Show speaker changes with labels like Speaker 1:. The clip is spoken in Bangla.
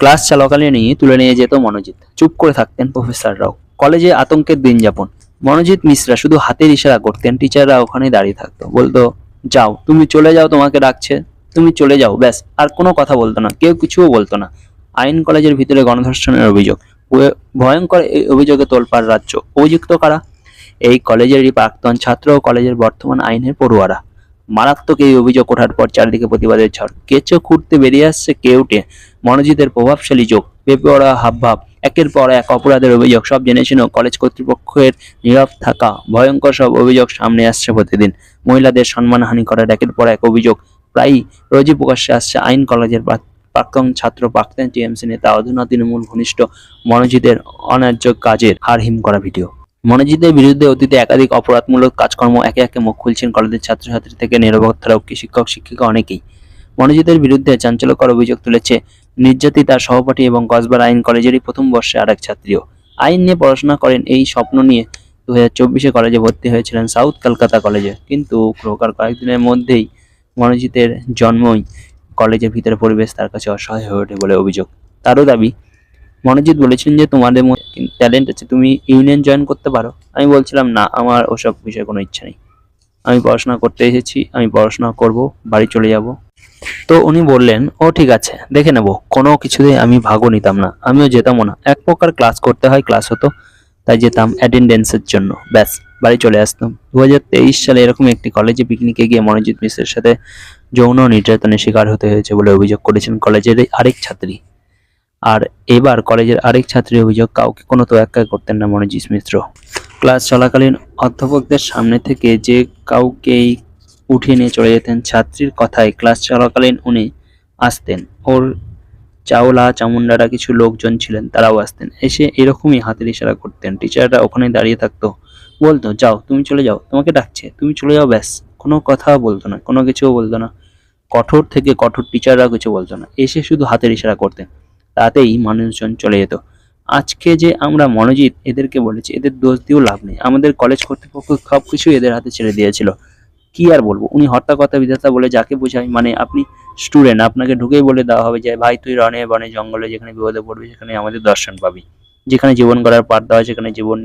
Speaker 1: ক্লাস চলাকালীনই তুলে নিয়ে যেত মনোজিৎ। চুপ করে থাকতেন প্রফেসররাও। কলেজে আতঙ্কের দিন যাপন। মনোজিৎ মিশ্রা শুধু হাতের ইশারা করতেন, টিচাররা ওখানে দাঁড়িয়ে থাকতো। বলতো, যাও, তুমি চলে যাও তোমাকে ডাকছে। তুমি চলে যাও, ব্যাস, আর কোনো কথা বলতো না, কেউ কিছুও বলতো না। আইন কলেজের ভিতরে গণধর্ষণের অভিযোগ। ভয়ঙ্কর এই অভিযোগে তোলপাড় রাজ্য। অভিযুক্ত কারা? এই কলেজেরই প্রাক্তন ছাত্র ও কলেজের বর্তমান আইনের পড়ুয়ারা। মারাত্মক এই অভিযোগ ওঠার পর চারিদিকে প্রতিবাদের ঝড়। কে চোখ খুঁড়তে বেরিয়ে আসছে কেউটে মনোজিতের প্রভাবশালী যোগ বেপরোয়া হাবভাব, একের পর এক অপরাধের অভিযোগ, সব জেনেছেনও কলেজ কর্তৃপক্ষের নীরব থাকা। ভয়ঙ্কর সব অভিযোগ সামনে আসছে প্রতিদিন। মহিলাদের সম্মানহানি করার একের পর এক অভিযোগ প্রায়ই রোজই প্রকাশ্যে আসছে। আইন কলেজের প্রাক্তন ছাত্র, প্রাক্তন টিএমসি নেতা অধুনা তৃণমূল ঘনিষ্ঠ মনোজিতের অন্যায্য কাজের হারহিম করা ভিডিও। মনোজিতের বিরুদ্ধে অতীতে একাধিক অপরাধমূলক কাজকর্ম একে একে মুখ খুলছেন কলেজের ছাত্রছাত্রী থেকে নিরবতারক্ষী শিক্ষক, শিক্ষিকা অনেকেই। মনোজিতের বিরুদ্ধে চাঞ্চল্যকর অভিযোগ তুলেছে নির্যাতিতার সহপাঠী এবং কসবার আইন কলেজেরই প্রথম বর্ষে আরেক ছাত্রীও। আইন নিয়ে পড়াশোনা করেন এই স্বপ্ন নিয়ে দু হাজার কলেজে ভর্তি হয়েছিলেন সাউথ কলকাতা কলেজে। কিন্তু প্রকার কয়েকদিনের মধ্যেই মনোজিতের জন্মই কলেজের ভিতরে পরিবেশ তার কাছে অসহায় হয়ে ওঠে বলে অভিযোগ। তারও দাবি মনোজিৎ বলেছিলেন যে তোমাদের মধ্যে ট্যালেন্ট আছে, তুমি ইউনিয়ন জয়েন করতে পারো। আমি বলছিলাম, না, আমার ওসব বিষয়ে কোনো ইচ্ছা নেই। আমি পড়াশোনা করতে এসেছি, আমি পড়াশোনা করব, বাড়ি চলে যাব। তো উনি বললেন, ও, ঠিক আছে, দেখে নেব। কোনো কিছুতে আমি ভাগও নিতাম না। আমিও যেতামও না। এক প্রকার ক্লাস করতে হয় ক্লাস হতো, তাই যেতাম অ্যাটেন্ডেন্সের জন্য। ব্যাস, বাড়ি চলে আসতাম। দু হাজার তেইশ সালে এরকম একটি কলেজে পিকনিকে গিয়ে মনোজিৎ মিশ্রের সাথে যৌন নির্যাতনের শিকার হতে হয়েছে বলে অভিযোগ করেছেন কলেজের আরেক ছাত্রী। আর এবার কলেজের আরেক ছাত্রীর অভিযোগ, কাউকে কোনো তোয়াক্কা করতেন না মনোজিৎ মিত্র। ক্লাস চলাকালীন অধ্যাপকদের সামনে থেকে যে কাউকেই উঠিয়ে নিয়ে চলে যেতেন ছাত্রীর কথায় ক্লাস চলাকালীন উনি আসতেন। ওর চাওলা চামুন্ডারা কিছু লোকজন ছিলেন, তারাও আসতেন। এসে এরকমই হাতের ইশারা করতেন। টিচাররা ওখানে দাঁড়িয়ে থাকতো। বলতো, যাও, তুমি চলে যাও, তোমাকে ডাকছে, তুমি চলে যাও, ব্যাস। কোনো কথা বলতো না, কোনো কিছুও বলতো না। কঠোর থেকে কঠোর টিচাররাও কিছু বলতো না। এসে শুধু হাতের ইশারা করতেন। তাতেই মানুষজন চলে যেত। আজকে যে আমরা মনোজিৎ এদেরকে বলেছি, এদের দোষ দিয়েও লাভ নেই। আমাদের কলেজ কর্তৃপক্ষ সব কিছু এদের হাতে ছেড়ে দিয়েছিল। কি আর বলব? উনি কথা বিধাতা বলে যাকে বোঝায় মানে আপনি স্টুডেন্ট আপনাকে ঢুকেই বলে দেওয়া হবে যে, ভাই, তুই রনে বনে জঙ্গলে যেখানে বিপদে পড়বি, সেখানে আমাদের দর্শন পাবি। যেখানে জীবন গড়ার পাঠ দেওয়া সেখানে জীবন